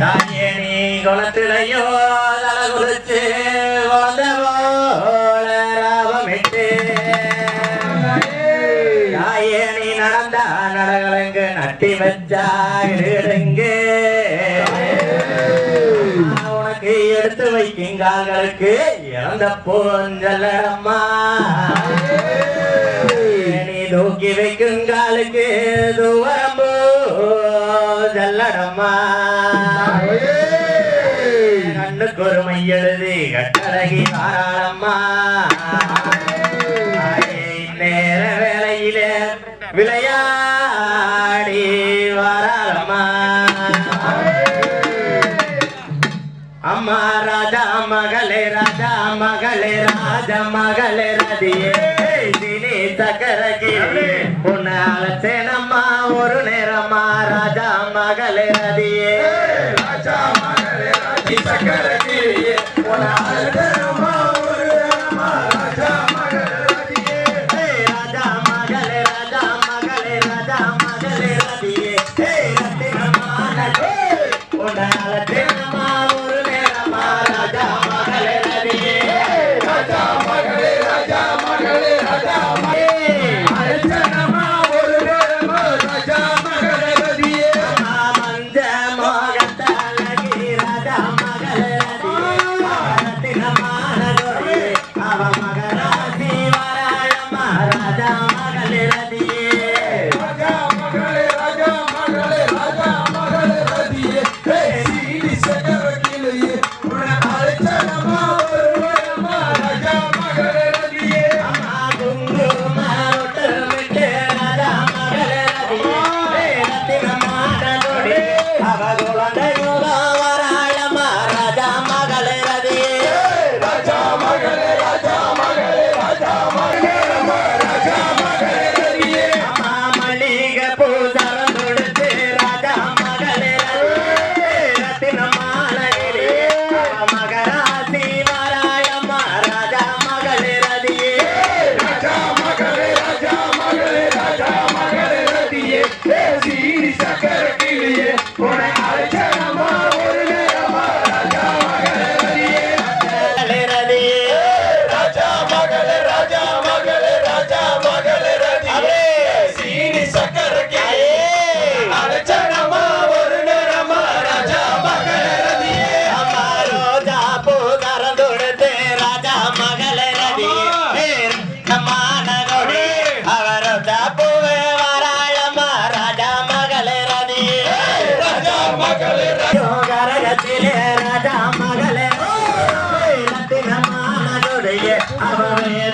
தாயேனி குளத்திலையோ குளித்து வந்த போல ராபமிட்டு தாயேனி நடந்தா நடகலங்கு நட்டி வச்சா இடுங்கு உனக்கு எடுத்து வைக்கும் கால்களுக்கு இறந்த போஞ்சல்லடம்மா நீ தூக்கி வைக்கும் காலுக்கு செல்லடம்மா கண்ணுக்கு ஒரு மையெழுது கட்டழகி தாராளம்மா நேர வேலையிலே விளையாடி வராளம்மா. அம்மா ராஜா மகளே ராஜா மகளே ராஜ மகளே ரதியே தினி தகரகி உன்னை அலசேனம்மா ஒரு நே மகளே நதியே. ராஜா மகளே ராஜி சக்கர கிரியே yeah,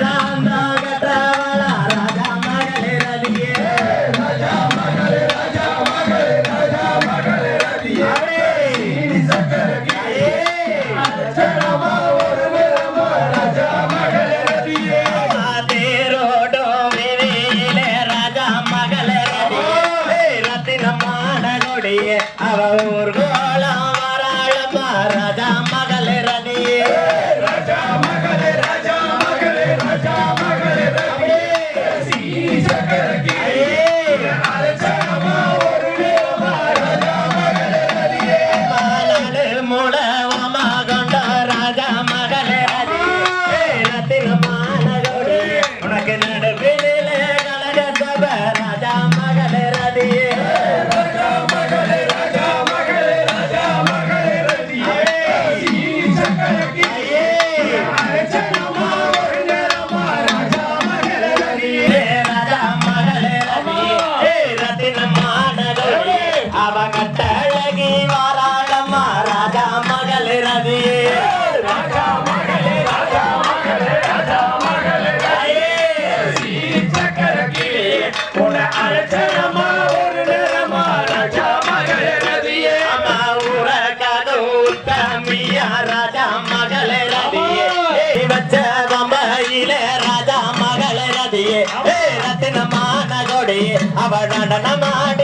மதி ராஜா மகளே ராஜா மகளே ராஜா மகளே தாயே சீ சக்கரக்கி உன அழைச்சமா ஒரு நடனமாடி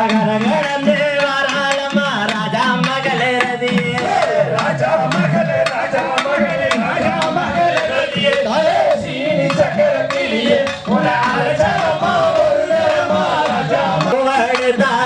verdade.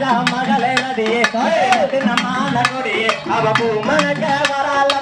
రాజా మగలేనది తిన్న మానవుడి అవపు మనక వరాల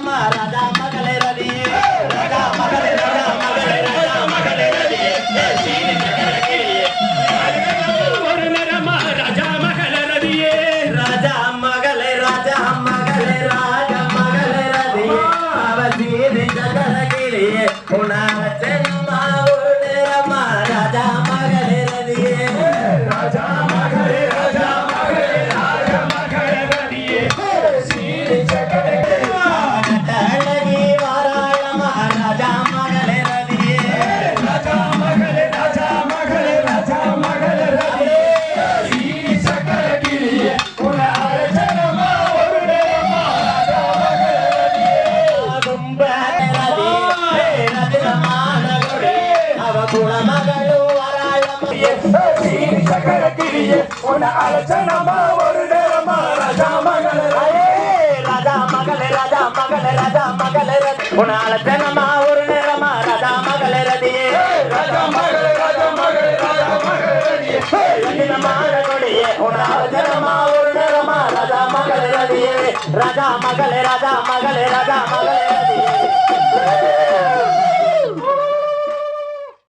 நம்பியே உன அலச்சனமா ஒரு நேரமா ராஜா மகளே ராஜா மகளே ராஜா மகளே ராஜா மகளே உன அலச்சனமா ஒரு நேரமா ராஜா மகளே ரதியே ராஜா மகளே ராஜா மகளே ராஜா மகளே ரதியே ரத்தினமான கொடியே உன அலச்சனமா ஒரு நேரமா ராஜா மகளே ரதியே ராஜா மகளே ராஜா மகளே ராஜா மகளே ரதியே